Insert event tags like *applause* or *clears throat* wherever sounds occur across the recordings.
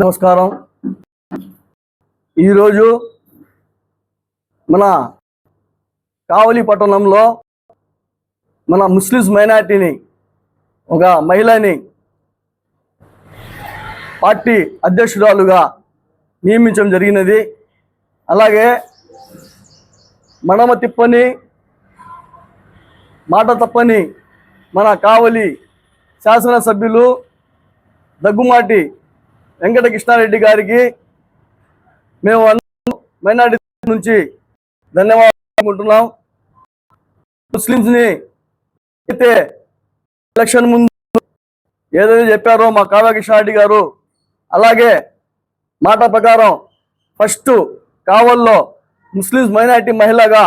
నమస్కారం. ఈరోజు మన కావలి పట్టణంలో మన ముస్లిమ్స్ మైనార్టీని ఒక మహిళని పార్టీ అధ్యక్షురాలుగా నియమించడం జరిగినది. అలాగే మడమ తిప్పని మాట తప్పని మన కావలి శాసనసభ్యులు దగ్గుమాటి వెంకట కృష్ణారెడ్డి గారికి మేము అందరం మైనార్టీ నుంచి ధన్యవాదాలు అనుకుంటున్నాం. ముస్లిమ్స్ని అయితే ఎలక్షన్ ముందు ఏదైతే చెప్పారో మా కావ్య కృష్ణారెడ్డి గారు అలాగే మాట ప్రకారం ఫస్ట్ కావల్లో ముస్లిమ్స్ మైనార్టీ మహిళగా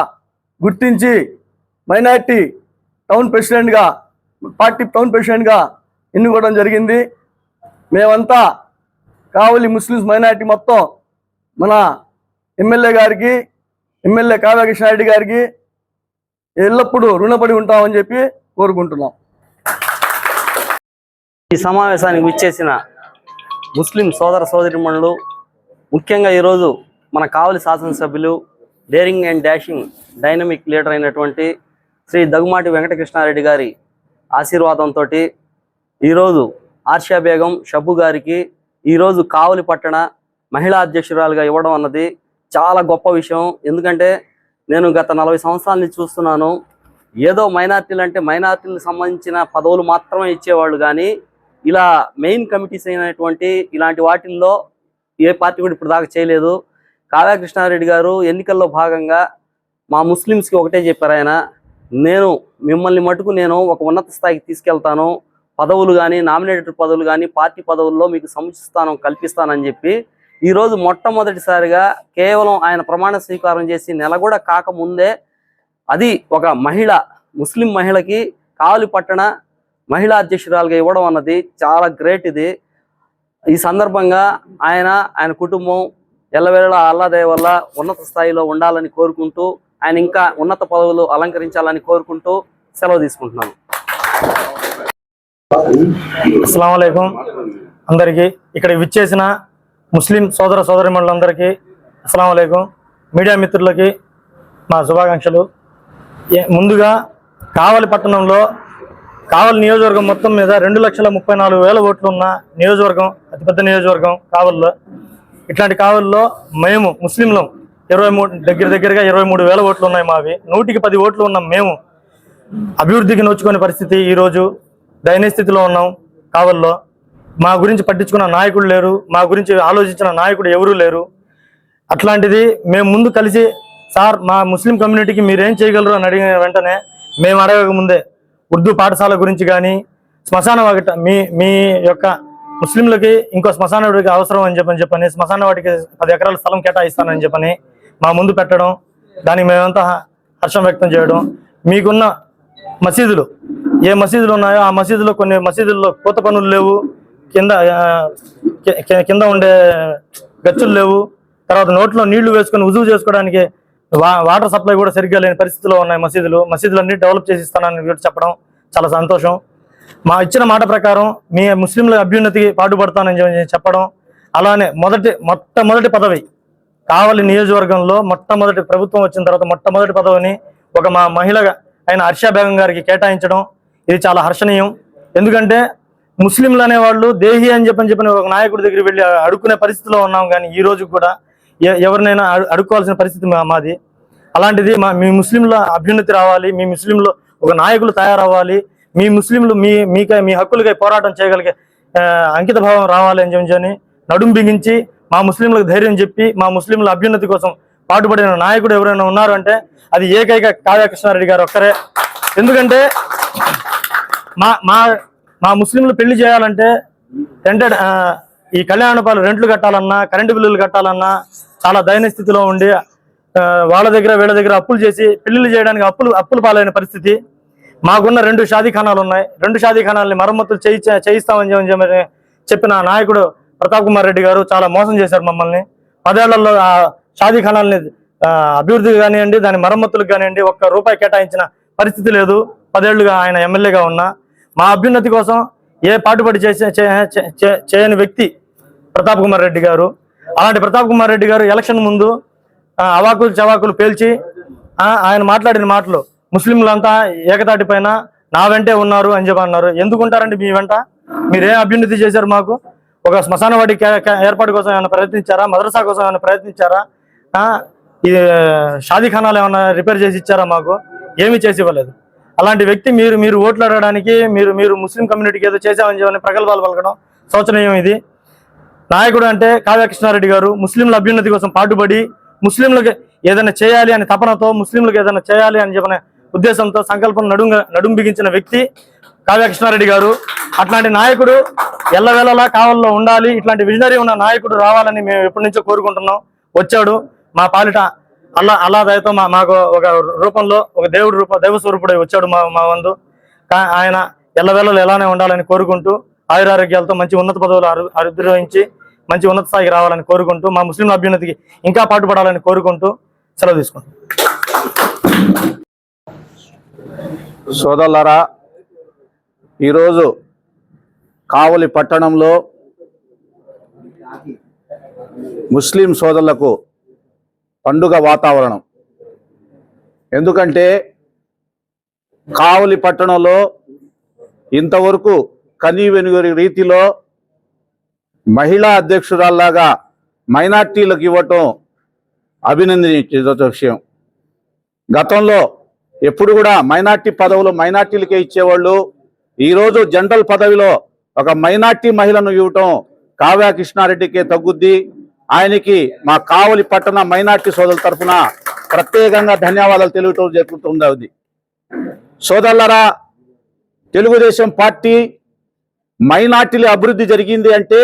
గుర్తించి మైనార్టీ టౌన్ ప్రెసిడెంట్గా పార్టీ టౌన్ ప్రెసిడెంట్గా ఎన్నుకోవడం జరిగింది. మేమంతా కావలి ముస్లిమ్స్ మైనార్టీ మొత్తం మన ఎమ్మెల్యే గారికి ఎమ్మెల్యే కావ్య కృష్ణారెడ్డి గారికి ఎల్లప్పుడూ రుణపడి ఉంటామని చెప్పి కోరుకుంటున్నాం. ఈ సమావేశానికి విచ్చేసిన ముస్లిం సోదర సోదరిమణులు ముఖ్యంగా ఈరోజు మన కావలి శాసనసభ్యులు daring and dashing dynamic leader అయినటువంటి శ్రీ దగ్గుమాటి వెంకటకృష్ణారెడ్డి గారి ఆశీర్వాదంతో ఈరోజు ఆర్షా బేగం షబ్బు గారికి ఈరోజు కావలి పట్టణ మహిళా అధ్యక్షురాలుగా ఇవ్వడం అన్నది చాలా గొప్ప విషయం. ఎందుకంటే నేను గత నలభై సంవత్సరాల నుంచి చూస్తున్నాను ఏదో మైనార్టీలు అంటే మైనార్టీలకు సంబంధించిన పదవులు మాత్రమే ఇచ్చేవాళ్ళు కానీ ఇలా మెయిన్ కమిటీస్ అయినటువంటి ఇలాంటి వాటిల్లో ఏ పార్టీ కూడా ఇప్పుడు దాకా చేయలేదు. కావ్య కృష్ణారెడ్డి గారు ఎన్నికల్లో భాగంగా మా ముస్లిమ్స్కి ఒకటే చెప్పారు ఆయన నేను మిమ్మల్ని మటుకు నేను ఒక ఉన్నత స్థాయికి తీసుకెళ్తాను పదవులు కానీ నామినేటెడ్ పదవులు కానీ పార్టీ పదవుల్లో మీకు సముచిత స్థానం కల్పిస్తానని చెప్పి ఈరోజు మొట్టమొదటిసారిగా కేవలం ఆయన ప్రమాణ స్వీకారం చేసి నెల కూడా కాకముందే అది ఒక మహిళ ముస్లిం మహిళకి కావలి పట్టణ మహిళా అధ్యక్షురాలుగా ఇవ్వడం అన్నది చాలా గ్రేట్ ఇది. ఈ సందర్భంగా ఆయన ఆయన కుటుంబం ఎల్లవేళ అల్లాదయ వల్ల ఉన్నత స్థాయిలో ఉండాలని కోరుకుంటూ ఆయన ఇంకా ఉన్నత పదవులు అలంకరించాలని కోరుకుంటూ సెలవు తీసుకుంటున్నాను. అస్సలం అందరికీ ఇక్కడ విచ్చేసిన ముస్లిం సోదర సోదరిమణులందరికీ అస్సలం మీడియా మిత్రులకి మా శుభాకాంక్షలు. ముందుగా కావలి పట్టణంలో కావలి నియోజకవర్గం మొత్తం మీద రెండు లక్షల ముప్పై నాలుగు వేల ఓట్లు ఉన్న నియోజకవర్గం అతిపెద్ద నియోజకవర్గం కావలిలో. ఇట్లాంటి కావలిలో మేము ముస్లింలం ఇరవై మూడు దగ్గర దగ్గరగా ఇరవై మూడు వేల ఓట్లు ఉన్నాయి మావి. నూటికి పది ఓట్లు ఉన్నాం మేము అభివృద్ధికి నోచుకునే పరిస్థితి ఈరోజు దయనీయ స్థితిలో ఉన్నాం కావల్లో. మా గురించి పట్టించుకున్న నాయకుడు లేరు. మా గురించి ఆలోచించిన నాయకుడు ఎవరూ లేరు. అట్లాంటిది మేము ముందు కలిసి సార్ మా ముస్లిం కమ్యూనిటీకి మీరేం చేయగలరు? అని అడిగిన వెంటనే మేము అడగక ముందే ఉర్దూ పాఠశాల గురించి కానీ శ్మశాన వాటి మీ మీ యొక్క ముస్లింలకి ఇంకో శ్మశాన వాటికి అవసరం అని చెప్పని చెప్పని శ్మశాన వాటికి పది ఎకరాల స్థలం కేటాయిస్తానని చెప్పని మా ముందు పెట్టడం దానికి మేమంతా హర్షం వ్యక్తం చేయడం మీకున్న మసీదులు ఏ మసీదులు ఉన్నాయో ఆ మసీదులో కొన్ని మసీదుల్లో పూత పనులు లేవు. కింద కింద ఉండే గచ్చులు లేవు. తర్వాత నోట్లో నీళ్ళు వేసుకొని ఉజువు చేసుకోవడానికి వా వాటర్ సప్లై కూడా సరిగ్గా లేని పరిస్థితిలో ఉన్నాయి మసీదులు. మసీదులన్నీ డెవలప్ చేసి ఇస్తానని చెప్పడం చాలా సంతోషం. మా ఇచ్చిన మాట ప్రకారం మీ ముస్లింల అభ్యున్నతికి పాటుపడతానని చెప్పడం అలానే మొదటి మొట్టమొదటి పదవి కావలి నియోజకవర్గంలో మొట్టమొదటి ప్రభుత్వం వచ్చిన తర్వాత మొట్టమొదటి పదవిని ఒక మా మహిళగా అయిన హర్షా బేగం గారికి కేటాయించడం ఇది చాలా హర్షణీయం. ఎందుకంటే ముస్లింలు అనేవాళ్ళు దేహి అని చెప్పని చెప్పిన ఒక నాయకుడి దగ్గర వెళ్ళి అడుక్కునే పరిస్థితిలో ఉన్నాం కానీ ఈ రోజు కూడా ఎ- ఎవరినైనా అడుక్కోవాల్సిన పరిస్థితి మా- మాది. అలాంటిది మా మీ ముస్లింల అభ్యున్నతి రావాలి మీ ముస్లింలు ఒక నాయకులు తయారవ్వాలి మీ ముస్లింలు మీ మీకై మీ హక్కులకై పోరాటం చేయగలిగే అంకిత భావం రావాలి అని చెప్పని నడుం బిగించి మా ముస్లింలకు ధైర్యం చెప్పి మా ముస్లింల అభ్యున్నతి కోసం పాటుపడిన నాయకుడు ఎవరైనా ఉన్నారు అంటే అది ఏకైక కావ్యకృష్ణారెడ్డి గారు ఒక్కరే. ఎందుకంటే మా మా మా ముస్లింలు పెళ్ళి చేయాలంటే రెంటెడ్ ఈ కళ్యాణపాలు రెంట్లు కట్టాలన్నా కరెంటు బిల్లులు కట్టాలన్నా చాలా దయనీయ స్థితిలో ఉండి వాళ్ళ దగ్గర వీళ్ళ దగ్గర అప్పులు చేసి పెళ్ళిళ్ళు చేయడానికి అప్పులు అప్పులు పాలైన పరిస్థితి. మాకున్న రెండు షాదీఖానాలు ఉన్నాయి. రెండు షాదీఖానాల్ని మరమ్మతులు చేయి చేయిస్తామని చెప్పిన నాయకుడు ప్రతాప్ కుమార్ రెడ్డి గారు చాలా మోసం చేశారు మమ్మల్ని. పదేళ్ళలో ఆ షాదీఖానాల్ని అభివృద్ధికి కానివ్వండి దాని మరమ్మతులకు కానివ్వండి ఒక్క రూపాయి కేటాయించిన పరిస్థితి లేదు. పదేళ్ళుగా ఆయన ఎమ్మెల్యేగా ఉన్నా మా అభ్యున్నతి కోసం ఏ పాటుపడి చేసే చేయని వ్యక్తి ప్రతాప్ కుమార్ రెడ్డి గారు. అలాంటి ప్రతాప్ కుమార్ రెడ్డి గారు ఎలక్షన్ ముందు అవాకులు చవాకులు పేల్చి ఆయన మాట్లాడిన మాటలు ముస్లింలంతా ఏకతాటి పైన నా వెంటే ఉన్నారు అని చెప్పి అన్నారు. ఎందుకు ఉంటారండి మీ వెంట? మీరేం అభ్యున్నతి చేశారు మాకు. ఒక శ్మశానవాడి కే- ఏర్పాటు కోసం ఏమైనా ప్రయత్నించారా? మదరసా కోసం ఏమైనా ప్రయత్నించారా? ఈ షాదీఖానాలు ఏమైనా రిపేర్ చేసి ఇచ్చారా మాకు? ఏమీ చేసి ఇవ్వలేదు. అలాంటి వ్యక్తి మీరు మీరు ఓట్లు అడగడానికి మీరు మీరు ముస్లిం కమ్యూనిటీకి ఏదో చేసామని చెప్పని ప్రగల్భాలు పలకడం శోచనీయం ఇది. నాయకుడు అంటే కావ్య కృష్ణారెడ్డి గారు ముస్లింల అభ్యున్నతి కోసం పాటుపడి ముస్లింలకు ఏదైనా చేయాలి అనే తపనతో ముస్లింలకు ఏదైనా చేయాలి అని చెప్పిన ఉద్దేశంతో సంకల్పం నడుంగ నడుం బిగించిన వ్యక్తి కావ్య కృష్ణారెడ్డి గారు. అట్లాంటి నాయకుడు ఎల్లవేళలా కావల్లో ఉండాలి. ఇట్లాంటి విజనరీ ఉన్న నాయకుడు రావాలని మేము ఎప్పటి నుంచో కోరుకుంటున్నాం. వచ్చాడు. మా పాలిట అల్లా అల్లా దయతో మా మాకు ఒక రూపంలో ఒక దేవుడి రూప దైవ స్వరూపుడై వచ్చాడు మా మా వందు ఆయన ఎల్లవేళలు ఎలానే ఉండాలని కోరుకుంటూ ఆయురారోగ్యాలతో మంచి ఉన్నత పదవులు అరు- మంచి ఉన్నత స్థాయికి రావాలని కోరుకుంటూ మా ముస్లిం అభ్యున్నతికి ఇంకా పాటుపడాలని కోరుకుంటూ సెలవు తీసుకుంటాం సోదరులరా ఈరోజు కావలి పట్టణంలో ముస్లిం సోదరులకు పండుగ వాతావరణం. ఎందుకంటే కావలి పట్టణంలో ఇంతవరకు కనీ వెనుగరి రీతిలో మహిళా అధ్యక్షురాల్లాగా మైనార్టీలకు ఇవ్వటం అభినందించే విషయం. గతంలో ఎప్పుడు కూడా మైనార్టీ పదవులు మైనార్టీలకే ఇచ్చేవాళ్ళు ఈరోజు జనరల్ పదవిలో ఒక మైనార్టీ మహిళను ఇవ్వటం కావ్య కృష్ణారెడ్డికే తగ్గుద్ది. ఆయనకి మా కావలి పట్టణ మైనార్టీ సోదరుల తరఫున ప్రత్యేకంగా ధన్యవాదాలు తెలియటం జరుగుతుంది సోదరులరా తెలుగుదేశం పార్టీ మైనార్టీల అభివృద్ధి జరిగింది అంటే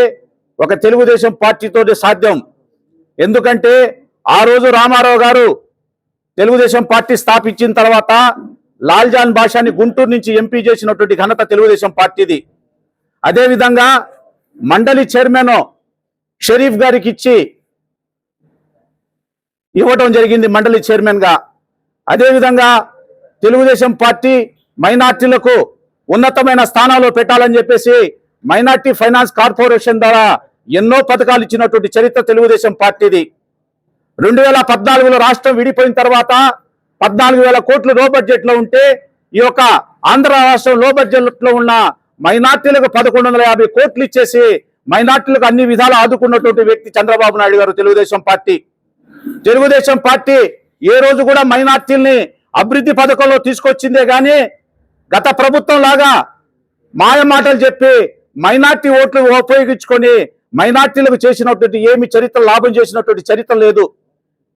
ఒక తెలుగుదేశం పార్టీతోనే సాధ్యం. ఎందుకంటే ఆ రోజు రామారావు గారు తెలుగుదేశం పార్టీ స్థాపించిన తర్వాత లాల్జాన్ భాషాని గుంటూరు నుంచి ఎంపీ చేసినటువంటి ఘనత తెలుగుదేశం పార్టీది. అదేవిధంగా మండలి చైర్మన్ షరీఫ్ గారికి ఇచ్చి ఇవ్వటం జరిగింది మండలి చైర్మన్గా. అదేవిధంగా తెలుగుదేశం పార్టీ మైనార్టీలకు ఉన్నతమైన స్థానాల్లో పెట్టాలని చెప్పేసి మైనార్టీ ఫైనాన్స్ కార్పొరేషన్ ద్వారా ఎన్నో పథకాలు ఇచ్చినటువంటి చరిత్ర తెలుగుదేశం పార్టీది. రెండు వేల పద్నాలుగులో రాష్ట్రం విడిపోయిన తర్వాత పద్నాలుగు వేల కోట్లు లో బడ్జెట్లో ఉంటే ఈ యొక్క ఆంధ్ర రాష్ట్రం లో బడ్జెట్లో ఉన్న మైనార్టీలకు పదకొండు వందల యాభై కోట్లు ఇచ్చేసి మైనార్టీలకు అన్ని విధాలు ఆదుకున్నటువంటి వ్యక్తి చంద్రబాబు నాయుడు గారు తెలుగుదేశం పార్టీ. తెలుగుదేశం పార్టీ ఏ రోజు కూడా మైనార్టీల్ని అభివృద్ధి పథకంలో తీసుకొచ్చిందే గాని గత ప్రభుత్వం లాగా మాయ మాటలు చెప్పి మైనార్టీ ఓట్లు ఉపయోగించుకొని మైనార్టీలకు చేసినటువంటి ఏమి చరిత్ర లాభం చేసినటువంటి చరిత్ర లేదు.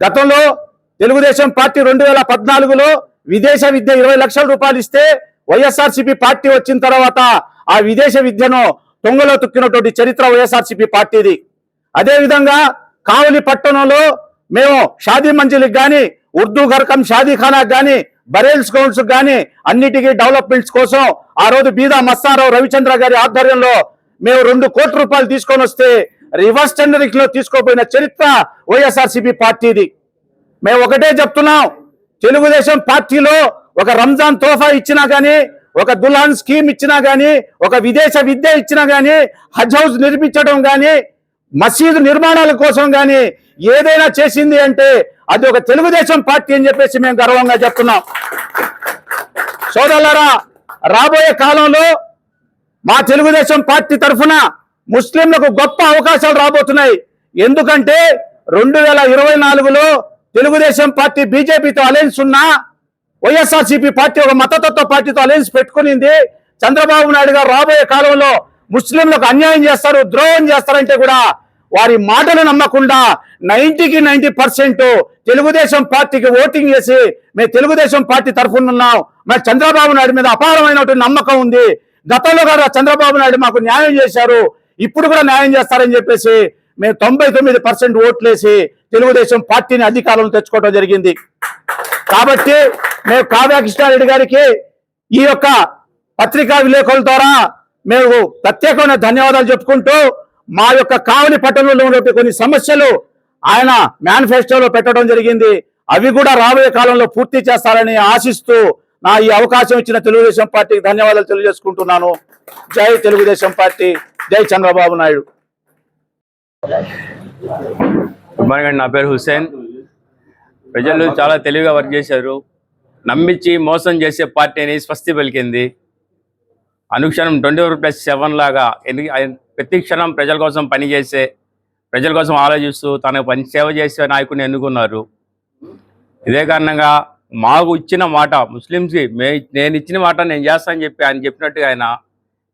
గతంలో తెలుగుదేశం పార్టీ రెండు వేల పద్నాలుగులో విదేశ విద్య ఇరవై లక్షల రూపాయలు ఇస్తే వైఎస్ఆర్సీపీ పార్టీ వచ్చిన తర్వాత ఆ విదేశ విద్యను తొంగలో తొక్కినటువంటి చరిత్ర వైఎస్ఆర్సీపీ పార్టీది. అదేవిధంగా కావలి పట్టణంలో మేము షాదీ మంజిల్కి కానీ ఉర్దూ గర్కం షాదీ ఖానాకి కానీ బరేల్స్ స్కౌల్స్ కానీ అన్నిటికీ డెవలప్మెంట్స్ కోసం ఆ రోజు బీదా మస్తారావు రవిచంద్ర గారి ఆధ్వర్యంలో మేము రెండు కోట్ల రూపాయలు తీసుకొని వస్తే రివర్స్ టెండరింగ్లో తీసుకోపోయిన చరిత్ర వైఎస్ఆర్సీపీ పార్టీది. మేము ఒకటే చెప్తున్నాం తెలుగుదేశం పార్టీలో ఒక రంజాన్ తోఫా ఇచ్చినా కానీ ఒక దుల్హన్ స్కీమ్ ఇచ్చినా కానీ ఒక విదేశ విద్య ఇచ్చినా కానీ హజ్ హౌస్ నిర్మించడం కానీ మసీదు నిర్మాణాల కోసం కానీ ఏదైనా చేసింది అంటే అది ఒక తెలుగుదేశం పార్టీ అని చెప్పేసి మేము గర్వంగా చెప్తున్నాం. సోదరులరా రాబోయే కాలంలో మా తెలుగుదేశం పార్టీ తరఫున ముస్లింలకు గొప్ప అవకాశాలు రాబోతున్నాయి. ఎందుకంటే రెండు వేల ఇరవై నాలుగులో తెలుగుదేశం పార్టీ బీజేపీతో అలయన్స్ ఉన్నా వైఎస్ఆర్సీపీ పార్టీ ఒక మతతత్వ పార్టీతో అలయన్స్ పెట్టుకునింది. చంద్రబాబు నాయుడు గారు రాబోయే కాలంలో ముస్లింలకు అన్యాయం చేస్తారు ద్రోహం చేస్తారంటే కూడా వారి మాటలు నమ్మకుండా నైన్టీకి నైన్టీ పర్సెంట్ తెలుగుదేశం పార్టీకి ఓటింగ్ చేసి మేము తెలుగుదేశం పార్టీ తరఫున ఉన్నాం. మరి చంద్రబాబు నాయుడు మీద అపారమైనటువంటి నమ్మకం ఉంది. గతంలో కూడా చంద్రబాబు నాయుడు మాకు న్యాయం చేశారు. ఇప్పుడు కూడా న్యాయం చేస్తారని చెప్పేసి మేము తొంభై తొమ్మిది పర్సెంట్ ఓట్లేసి తెలుగుదేశం పార్టీని అధికారంలో తెచ్చుకోవడం జరిగింది. కాబట్టి మేము కావ్య కృష్ణారెడ్డి గారికి ఈ యొక్క పత్రికా విలేకరుల ద్వారా మేము ప్రత్యేకమైన ధన్యవాదాలు చెప్పుకుంటూ మా యొక్క కావలి పట్టణంలో ఉన్నటువంటి కొన్ని సమస్యలు ఆయన మేనిఫెస్టోలో పెట్టడం జరిగింది. అవి కూడా రాబోయే కాలంలో పూర్తి చేస్తారని ఆశిస్తూ నా ఈ అవకాశం ఇచ్చిన తెలుగుదేశం పార్టీకి ధన్యవాదాలు తెలియజేసుకుంటున్నాను. జై తెలుగుదేశం పార్టీ. జై చంద్రబాబు నాయుడు. గుడ్ మార్నింగ్ అండి. నా పేరు హుస్సేన్. ప్రజలు చాలా తెలివిగా వర్క్ చేశారు. నమ్మించి మోసం చేసే పార్టీని స్వస్తి పలికింది. అనుక్షణం ట్వంటీ ఫోర్ ప్లస్ సెవెన్ లాగా ఆయన ప్రతి క్షణం ప్రజల కోసం పనిచేసే ప్రజల కోసం ఆలోచిస్తూ తనకు పని సేవ చేసే నాయకుడిని ఎన్నుకున్నారు. ఇదే కారణంగా మాకు ఇచ్చిన మాట ముస్లిమ్స్కి మే నేను ఇచ్చిన మాట నేను చేస్తానని చెప్పి ఆయన చెప్పినట్టుగా ఆయన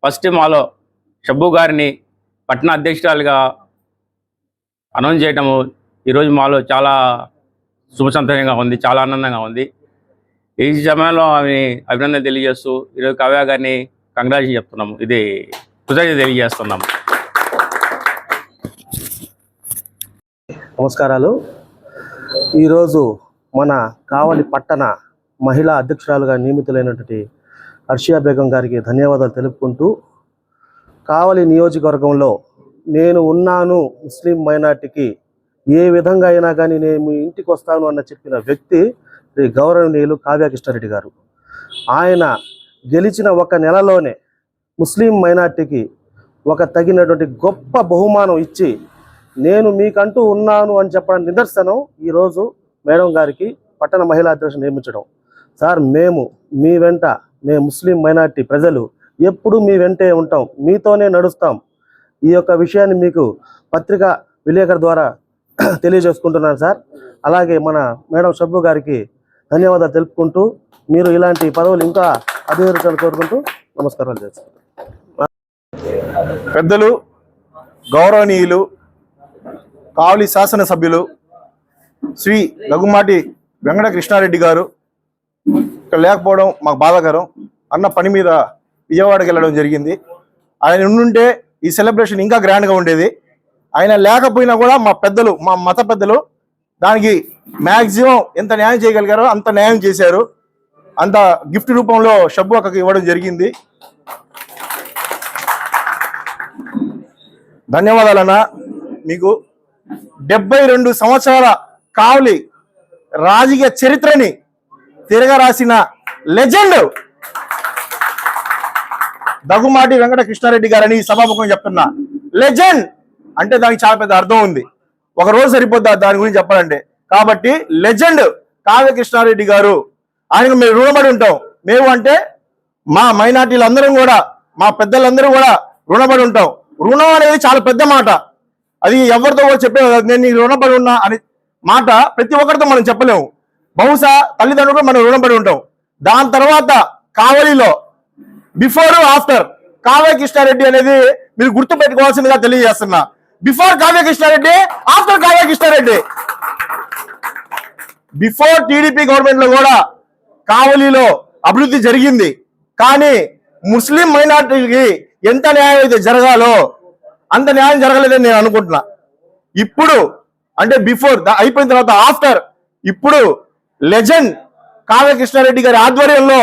ఫస్ట్ మాలో షబ్బు గారిని పట్టణ అధ్యక్షురాలుగా అనౌన్స్ చేయటము ఈరోజు మాలో చాలా శుభసంతరంగా ఉంది చాలా ఆనందంగా ఉంది. ఈ సమయంలో ఆమె అభినందన తెలియజేస్తూ ఈరోజు కవ్య గారిని కంగ్రాచులేషన్ చెప్తున్నాము. ఇది కృతజ్ఞత తెలియజేస్తున్నాము. నమస్కారాలు. ఈరోజు మన కావలి పట్టణ మహిళా అధ్యక్షురాలుగా నియమితులైనటువంటి హర్షియా బేగం గారికి ధన్యవాదాలు తెలుపుకుంటూ కావలి నియోజకవర్గంలో నేను ఉన్నాను ముస్లిం మైనార్టీకి ఏ విధంగా అయినా కానీ నేను మీ ఇంటికి వస్తాను అన్న చెప్పిన వ్యక్తి శ్రీ గౌరవనీయులు కావ్యకృష్ణారెడ్డి గారు. ఆయన గెలిచిన ఒక నెలలోనే ముస్లిం మైనార్టీకి ఒక తగినటువంటి గొప్ప బహుమానం ఇచ్చి నేను మీకంటూ ఉన్నాను అని చెప్పడం నిదర్శనం ఈరోజు మేడం గారికి పట్టణ మహిళా అధ్యక్షుడు నియమించడం. సార్ మేము మీ వెంట మేము ముస్లిం మైనార్టీ ప్రజలు ఎప్పుడూ మీ వెంటే ఉంటాం మీతోనే నడుస్తాం. ఈ యొక్క విషయాన్ని మీకు పత్రిక విలేకరు ద్వారా తెలియజేసుకుంటున్నాను సార్. అలాగే మన మేడం షబ్బు గారికి ధన్యవాదాలు తెలుపుకుంటూ మీరు ఇలాంటి పదవులు ఇంకా అభివృద్ధి కోరుకుంటూ నమస్కారాలు చేస్తాను పెద్దలు గౌరవనీయులు కావలి శాసనసభ్యులు శ్రీ లఘుమాటి వెంకట కృష్ణారెడ్డి గారు ఇక్కడ లేకపోవడం మాకు బాధాకరం. అన్న పని మీద విజయవాడకి వెళ్ళడం జరిగింది. ఆయన ఉండుంటే ఈ సెలబ్రేషన్ ఇంకా గ్రాండ్గా ఉండేది. ఆయన లేకపోయినా కూడా మా పెద్దలు మా మత పెద్దలు దానికి మ్యాక్సిమం ఎంత న్యాయం చేయగలిగారో అంత న్యాయం చేశారు. అంత గిఫ్ట్ రూపంలో షబ్బు అక్కకి ఇవ్వడం జరిగింది. ధన్యవాదాలన్న. మీకు డెబ్బై రెండు సంవత్సరాల కావలి రాజకీయ చరిత్రని తిరగరాసిన లెజెండ్ దగ్గుమాటి వెంకట కృష్ణారెడ్డి గారని సభాముఖం చెప్తున్నా. లెజెండ్ అంటే దానికి చాలా పెద్ద అర్థం ఉంది. ఒక రోజు సరిపోద్దా దాని గురించి చెప్పాలంటే? కాబట్టి లెజెండ్ కావ్య కృష్ణారెడ్డి గారు ఆయనకు మేము రుణపడి ఉంటాం. మేము అంటే మా మైనార్టీలందరం కూడా మా పెద్దలందరూ కూడా రుణపడి ఉంటాం. రుణం అనేది చాలా పెద్ద మాట. అది ఎవరితో కూడా చెప్పే నేను నీకు రుణపడి ఉన్నా అని మాట ప్రతి ఒక్కరితో మనం చెప్పలేము. బహుశా తల్లిదండ్రులు మనం రుణపడి ఉంటాం. దాని తర్వాత కావలిలో బిఫోర్ ఆఫ్టర్ కావ్య కృష్ణారెడ్డి అనేది మీరు గుర్తు పెట్టుకోవాల్సిందిగా తెలియజేస్తున్నా. Before Kavya Krishna Reddy after Kavya Krishna Reddy before TDP గవర్నమెంట్లో కూడా కావలిలో అభివృద్ధి జరిగింది. కానీ ముస్లిం మైనార్టీకి ఎంత న్యాయం అయితే జరగాలో అంత న్యాయం జరగలేదని నేను అనుకుంటున్నా. ఇప్పుడు అంటే బిఫోర్ అయిపోయిన తర్వాత ఆఫ్టర్ ఇప్పుడు లెజెండ్ కావ్య కృష్ణారెడ్డి గారి ఆధ్వర్యంలో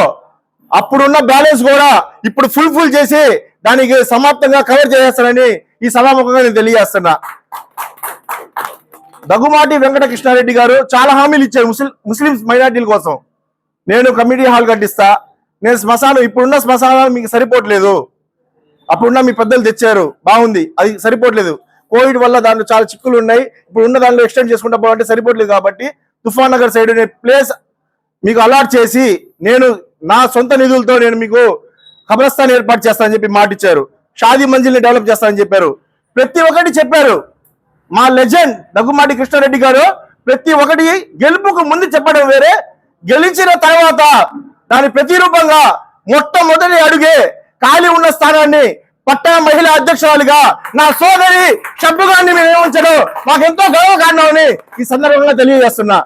అప్పుడున్న బ్యాలెన్స్ కూడా ఇప్పుడు ఫుల్ ఫుల్ చేసి దానికి సమాప్తంగా కవర్ చేసేస్తానని ఈ సభాముఖంగా నేను తెలియజేస్తున్నా. దగ్గుమాటి వెంకట కృష్ణారెడ్డి గారు చాలా హామీలు ఇచ్చారు ముస్లిం ముస్లిం మైనార్టీల కోసం. నేను కమిటీ హాల్ కట్టిస్తా. నేను శ్మశానం ఇప్పుడున్న శ్మశానాలు మీకు సరిపోవట్లేదు. అప్పుడున్న మీ పెద్దలు తెచ్చారు. బాగుంది. అది సరిపోవట్లేదు. కోవిడ్ వల్ల దాంట్లో చాలా చిక్కులు ఉన్నాయి. ఇప్పుడు ఉన్న దాంట్లో ఎక్స్టెండ్ చేసుకుంటా పోవాలంటే సరిపోవట్లేదు కాబట్టి తుఫాన్ నగర్ సైడ్ ప్లేస్ మీకు అలాట్ చేసి నేను నా సొంత నిధులతో నేను మీకు కబ్రస్థాన్ ఏర్పాటు చేస్తానని చెప్పి మాట ఇచ్చారు షాదీ మంజిల్ని డెవలప్ చేస్తానని చెప్పారు. ప్రతి ఒక్కటి చెప్పారు. మా లెజెండ్ దగ్గుమాటి కృష్ణారెడ్డి గారు ప్రతి ఒక్కటి గెలుపుకు ముందు చెప్పడం వేరే. గెలిచిన తర్వాత దాని ప్రతిరూపంగా మొట్టమొదటి అడుగే ఖాళీ ఉన్న స్థానాన్ని పట్టణ మహిళా అధ్యక్షురాలుగా నా సోదరి చెప్పుగాన్ని మేము ఏమంచడం మాకెంతో గర్వకారణమని ఈ సందర్భంగా తెలియజేస్తున్నా.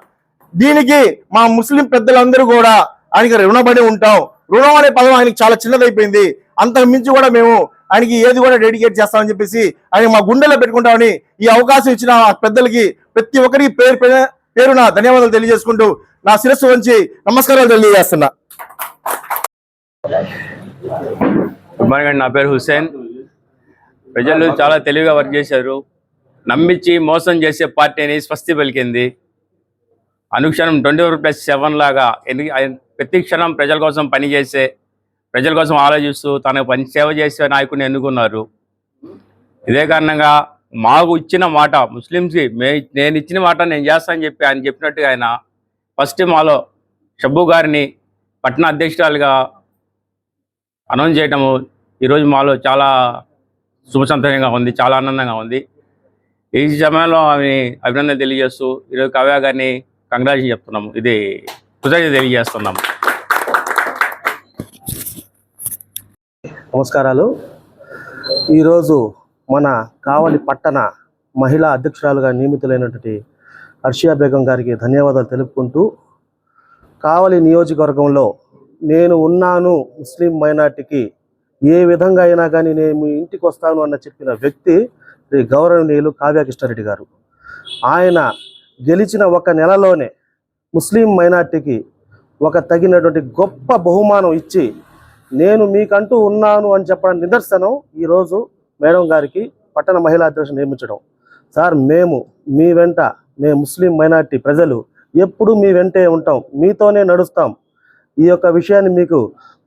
దీనికి మా ముస్లిం పెద్దలందరూ కూడా ఆయనకి రుణపడి ఉంటాం. రుణం అనే పదం ఆయనకి చాలా చిన్నదైపోయింది. అంతకు మించి కూడా మేము ఆయనకి ఏది కూడా డెడికేట్ చేస్తామని చెప్పేసి ఆయన మా గుండెలో పెట్టుకుంటామని ఈ అవకాశం ఇచ్చిన పెద్దలకి ప్రతి ఒక్కరికి పేరు పేరు- నా ధన్యవాదాలు తెలియజేసుకుంటూ నా శిరస్సు వంచి నమస్కారాలు తెలియజేస్తున్నా. గుడ్ మార్నింగ్ అండి నా పేరు హుస్సేన్. ప్రజలు చాలా తెలివిగా వర్క్ చేశారు. నమ్మించి మోసం చేసే పార్టీని స్వస్తి పలికింది. అనుక్షణం ట్వంటీ ఫోర్ ప్లస్ సెవెన్ లాగా ఎన్ని ప్రతి క్షణం ప్రజల కోసం పనిచేసే ప్రజల కోసం ఆలోచిస్తూ తనకు పని సేవ చేసే నాయకుడిని ఎన్నుకున్నారు. ఇదే కారణంగా మాకు ఇచ్చిన మాట ముస్లిమ్స్కి మే నేను ఇచ్చిన మాట నేను చేస్తానని చెప్పి ఆయన చెప్పినట్టుగా ఆయన ఫస్ట్ మాలో షబ్బు గారిని పట్టణ అధ్యక్షురాలుగా అనౌన్స్ చేయటము ఈరోజు మాలో చాలా శుభసంతరంగా ఉంది చాలా ఆనందంగా ఉంది. ఈ సమయంలో ఆమె అభినందన తెలియజేస్తూ ఈరోజు కవ్య గారిని కంగ్రాచులేషన్ చెప్తున్నాము. ఇది కృతజ్ఞత తెలియజేస్తున్నాము. నమస్కారాలు. ఈరోజు మన కావలి పట్టణ మహిళా అధ్యక్షురాలుగా నియమితులైనటువంటి హర్షియా బేగం గారికి ధన్యవాదాలు తెలుపుకుంటూ కావలి నియోజకవర్గంలో నేను ఉన్నాను ముస్లిం మైనార్టీకి ఏ విధంగా అయినా కానీ నేను మీ ఇంటికి వస్తాను అన్న చెప్పిన వ్యక్తి శ్రీ గౌరవనీయులు కావ్యకృష్ణారెడ్డి గారు. ఆయన గెలిచిన ఒక నెలలోనే ముస్లిం మైనార్టీకి ఒక తగినటువంటి గొప్ప బహుమానం ఇచ్చి నేను మీకంటూ ఉన్నాను అని చెప్పడానికి నిదర్శనం ఈరోజు మేడం గారికి పట్టణ మహిళా అధ్యక్షుడు నియమించడం. సార్ మేము మీ వెంట మేము ముస్లిం మైనార్టీ ప్రజలు ఎప్పుడు మీ వెంటే ఉంటాం మీతోనే నడుస్తాం. ఈ యొక్క విషయాన్ని మీకు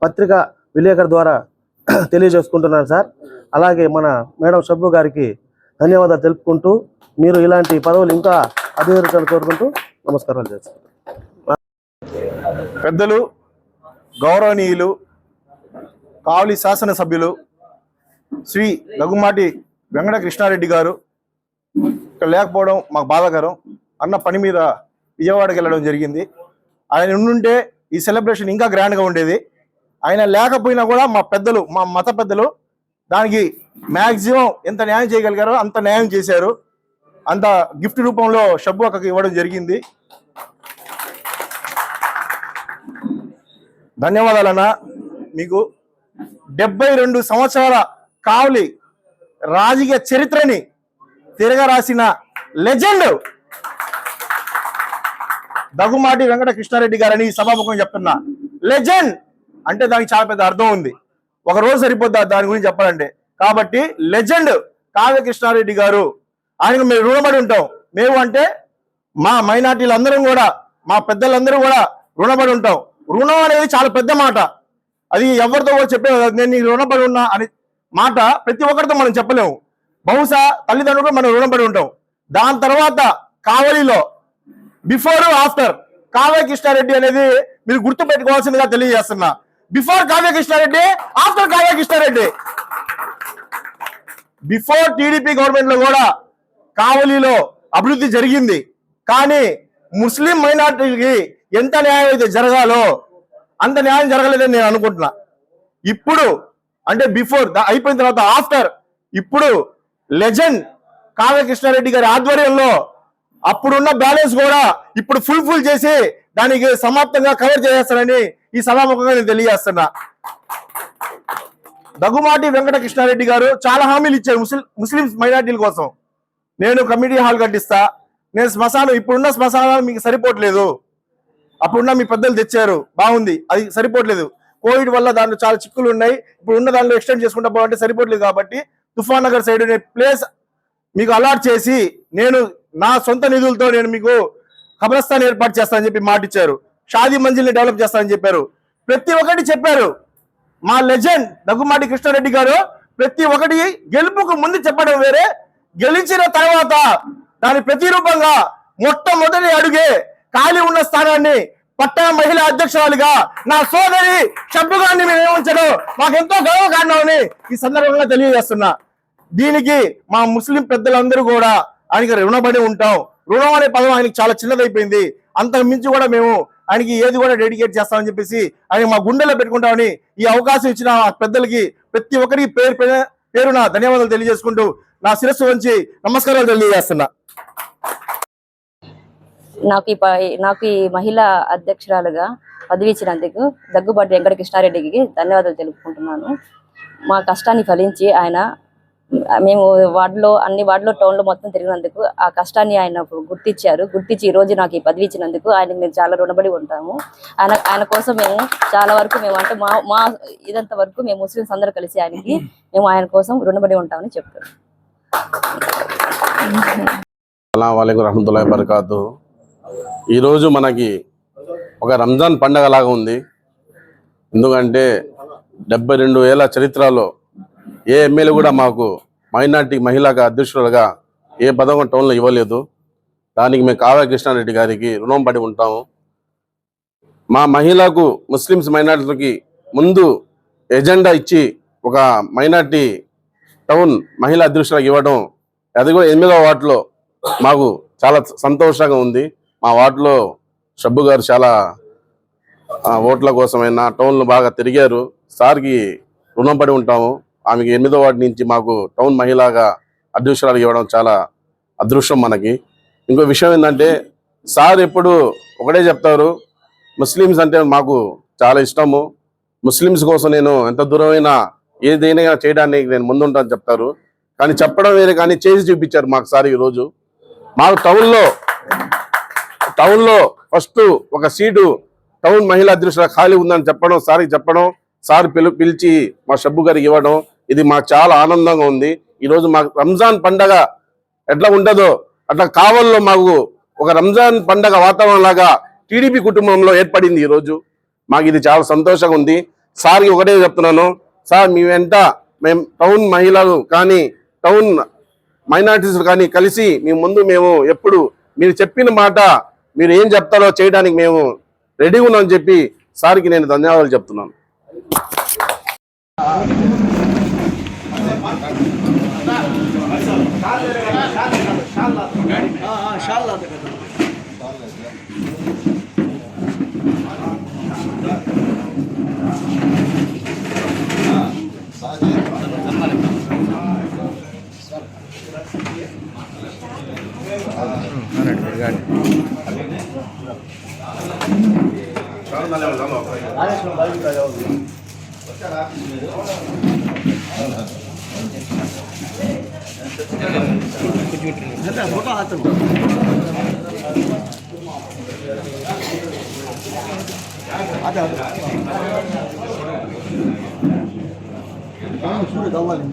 పత్రిక విలేకరు ద్వారా *clears throat* తెలియజేసుకుంటున్నాను సార్. అలాగే మన మేడం షబ్బు గారికి ధన్యవాదాలు తెలుపుకుంటూ మీరు ఇలాంటి పదవులు ఇంకా అభివృద్ధి కోరుకుంటూ నమస్కారాలు చేస్తాను పెద్దలు గౌరవనీయులు కావలి శాసనసభ్యులు శ్రీ లఘుమాటి వెంకట కృష్ణారెడ్డి గారు. ఇక్కడ లేకపోవడం మాకు బాధాకరం. అన్న పని మీద విజయవాడకి వెళ్ళడం జరిగింది. ఆయన ఉండుంటే ఈ సెలబ్రేషన్ ఇంకా గ్రాండ్గా ఉండేది. ఆయన లేకపోయినా కూడా మా పెద్దలు మా మత పెద్దలు దానికి మ్యాక్సిమం ఎంత న్యాయం చేయగలిగారో అంత న్యాయం చేశారు. అంత గిఫ్ట్ రూపంలో షబ్బు అక్కకి ఇవ్వడం జరిగింది. ధన్యవాదాలన్నా మీకు. డెబ్బై రెండు సంవత్సరాల కావలి రాజకీయ చరిత్రని తిరగరాసిన లెజెండ్ దగ్గుమాటి వెంకట కృష్ణారెడ్డి గారని సభాముఖం చెప్తున్నా. లెజెండ్ అంటే దానికి చాలా పెద్ద అర్థం ఉంది. ఒక రోజు సరిపోద్దా? దాని గురించి చెప్పాలంటే. కాబట్టి లెజెండ్ కావ్య కృష్ణారెడ్డి గారు. ఆయనకు మేము రుణపడి ఉంటాం. మేము అంటే మా మైనార్టీలు అందరం కూడా మా పెద్దలందరూ కూడా రుణపడి ఉంటాం. రుణం అనేది చాలా పెద్ద మాట. అది ఎవరితో కూడా చెప్పే నేను నీకు రుణపడి ఉన్నా అని మాట ప్రతి ఒక్కరితో మనం చెప్పలేము. బహుశా తల్లిదండ్రులు మనం రుణపడి ఉంటాం. దాని తర్వాత కావలిలో బిఫోర్ ఆఫ్టర్ కావ్య కృష్ణారెడ్డి అనేది మీరు గుర్తు పెట్టుకోవాల్సిందిగా తెలియజేస్తున్నా. Before Kavya Krishna Reddy after Kavya Krishna Reddy before TDP గవర్నమెంట్లో కూడా కావలిలో అభివృద్ధి జరిగింది. కానీ ముస్లిం మైనార్టీకి ఎంత న్యాయం అయితే జరగాలో అంత న్యాయం జరగలేదని నేను అనుకుంటున్నా. ఇప్పుడు అంటే బిఫోర్ అయిపోయిన తర్వాత ఆఫ్టర్ ఇప్పుడు లెజెండ్ కావ్య కృష్ణారెడ్డి గారి ఆధ్వర్యంలో అప్పుడున్న బ్యాలెన్స్ కూడా ఇప్పుడు ఫుల్ ఫుల్ చేసి దానికి సమాప్తంగా కవర్ చేసేస్తానని ఈ సభాముఖంగా నేను తెలియజేస్తున్నా. దగ్గుమాటి వెంకట కృష్ణారెడ్డి గారు చాలా హామీలు ఇచ్చారు ముస్లిం ముస్లిం మైనార్టీల కోసం. నేను కమిటీ హాల్ కట్టిస్తా. నేను శ్మశానం ఇప్పుడున్న శ్మశానాలు మీకు సరిపోవట్లేదు. అప్పుడున్న మీ పెద్దలు తెచ్చారు. బాగుంది. అది సరిపోవట్లేదు. కోవిడ్ వల్ల దాంట్లో చాలా చిక్కులు ఉన్నాయి. ఇప్పుడు ఉన్న దాంట్లో ఎక్స్టెండ్ చేసుకుంటా పోవాలంటే సరిపోవట్లేదు కాబట్టి తుఫాన్ నగర్ సైడ్ అనే ప్లేస్ మీకు అలాట్ చేసి నేను నా సొంత నిధులతో నేను మీకు కబ్రస్థాన్ ఏర్పాటు చేస్తానని చెప్పి మాట ఇచ్చారు. షాదీ మంజిల్ని డెవలప్ చేస్తానని చెప్పారు. ప్రతి ఒక్కటి చెప్పారు. మా లెజెండ్ దగ్గుమాటి కృష్ణారెడ్డి గారు ప్రతి ఒక్కటి గెలుపుకు ముందు చెప్పడం వేరే. గెలిచిన తర్వాత దాని ప్రతిరూపంగా మొట్టమొదటి అడుగే ఖాళీ ఉన్న స్థానాన్ని పట్టణ మహిళా అధ్యక్షురాలుగా నా సోదరి షబ్బుగాన్ని మేము ఉంచడం మాకెంతో గర్వకారణమని ఈ సందర్భంగా తెలియజేస్తున్నా. దీనికి మా ముస్లిం పెద్దలందరూ కూడా ఆయనకి రుణపడి ఉంటాం. రుణం అనే పదం ఆయనకి చాలా చిన్నదైపోయింది. అంతకు మించి కూడా మేము ఆయనకి ఏది కూడా డెడికేట్ చేస్తామని చెప్పేసి ఆయన మా గుండెలో పెట్టుకుంటామని ఈ అవకాశం ఇచ్చిన పెద్దలకి ప్రతి ఒక్కరికి పేరు పేరు- పేరున ధన్యవాదాలు తెలియజేసుకుంటూ నా శిరస్సు వంచి నమస్కారాలు తెలియజేస్తున్నా. నాకు ఈ ప- నాకు ఈ మహిళా అధ్యక్షురాలుగా పదవి ఇచ్చినందుకు దగ్గుబాటి వెంకటకృష్ణారెడ్డికి ధన్యవాదాలు తెలుపుకుంటున్నాను. మా కష్టాన్ని ఫలించి ఆయన మేము వార్డులో అన్ని వార్డులో టౌన్లో మొత్తం తిరిగినందుకు ఆ కష్టాన్ని ఆయన గుర్తించారు గుర్తించి ఈరోజు రోజు నాకు ఈ పదవి ఇచ్చినందుకు ఆయనకు మేము చాలా రుణపడి ఉంటాము. ఆయన ఆయన కోసం మేము చాలా వరకు మేము అంటే మా మా ఇదంత వరకు మేము ముస్లిమ్స్ అందరూ కలిసి ఆయనకి మేము ఆయన కోసం రుణపడి ఉంటామని చెప్తాం అలా వాళ్ళకు రహమతుల్లా బరకాతు ఈరోజు మనకి ఒక రంజాన్ పండగ లాగా ఉంది. ఎందుకంటే డెబ్బై రెండు వేల చరిత్రలో ఏ ఎమ్మెల్యే కూడా మాకు మైనార్టీ మహిళగా అధ్యక్షులుగా ఏ పదం టౌన్లో ఇవ్వలేదు. దానికి మేము కావ్య కృష్ణారెడ్డి గారికి రుణం పడి ఉంటాము. మా మహిళకు ముస్లిమ్స్ మైనార్టీలకి ముందు ఎజెండా ఇచ్చి ఒక మైనార్టీ టౌన్ మహిళా అధ్యక్షులకు ఇవ్వడం అది కూడా ఎనిమిదవ వాటిలో మాకు చాలా సంతోషంగా ఉంది. మా వార్డులో షబ్బు గారు చాలా ఓట్ల కోసమైనా టౌన్లు బాగా తిరిగారు. సార్కి రుణపడి ఉంటాము. ఆమెకి ఎనిమిదో వార్డు నుంచి మాకు టౌన్ మహిళగా అధ్యక్షురాలు ఇవ్వడం చాలా అదృష్టం మనకి. ఇంకో విషయం ఏంటంటే సార్ ఎప్పుడు ఒకటే చెప్తారు ముస్లిమ్స్ అంటే మాకు చాలా ఇష్టము. ముస్లిమ్స్ కోసం నేను ఎంత దూరమైనా ఏదైనా చేయడానికి నేను ముందుంటాను చెప్తారు. కానీ చెప్పడం వేరే కానీ చేసి చూపించారు మాకు సార్ ఈరోజు. మాకు టౌన్లో టౌన్లో ఫస్ట్ ఒక సీటు టౌన్ మహిళా అధ్యక్షుల ఖాళీ ఉందని చెప్పడం సార్కి చెప్పడం సార్ పిలు పిలిచి మా షబ్బు గారికి ఇవ్వడం ఇది మాకు చాలా ఆనందంగా ఉంది. ఈరోజు మాకు రంజాన్ పండగ ఎట్లా ఉంటుందో అట్లా కావల్లో మాకు ఒక రంజాన్ పండగ వాతావరణం లాగా టీడీపీ కుటుంబంలో ఏర్పడింది ఈరోజు మాకు ఇది చాలా సంతోషంగా ఉంది. సార్కి ఒకటే చెప్తున్నాను సార్ మీ వెంట మేము టౌన్ మహిళలు కానీ టౌన్ మైనారిటీస్ కానీ కలిసి మీ ముందు మేము ఎప్పుడు మీరు చెప్పిన మాట మీరు ఏం చెప్తారో చేయడానికి మేము రెడీ ఉన్నామని చెప్పి సార్కి నేను ధన్యవాదాలు చెప్తున్నాను. Alex não vai ligar logo. Photo హాతం అదే అదే చూడు కావాలి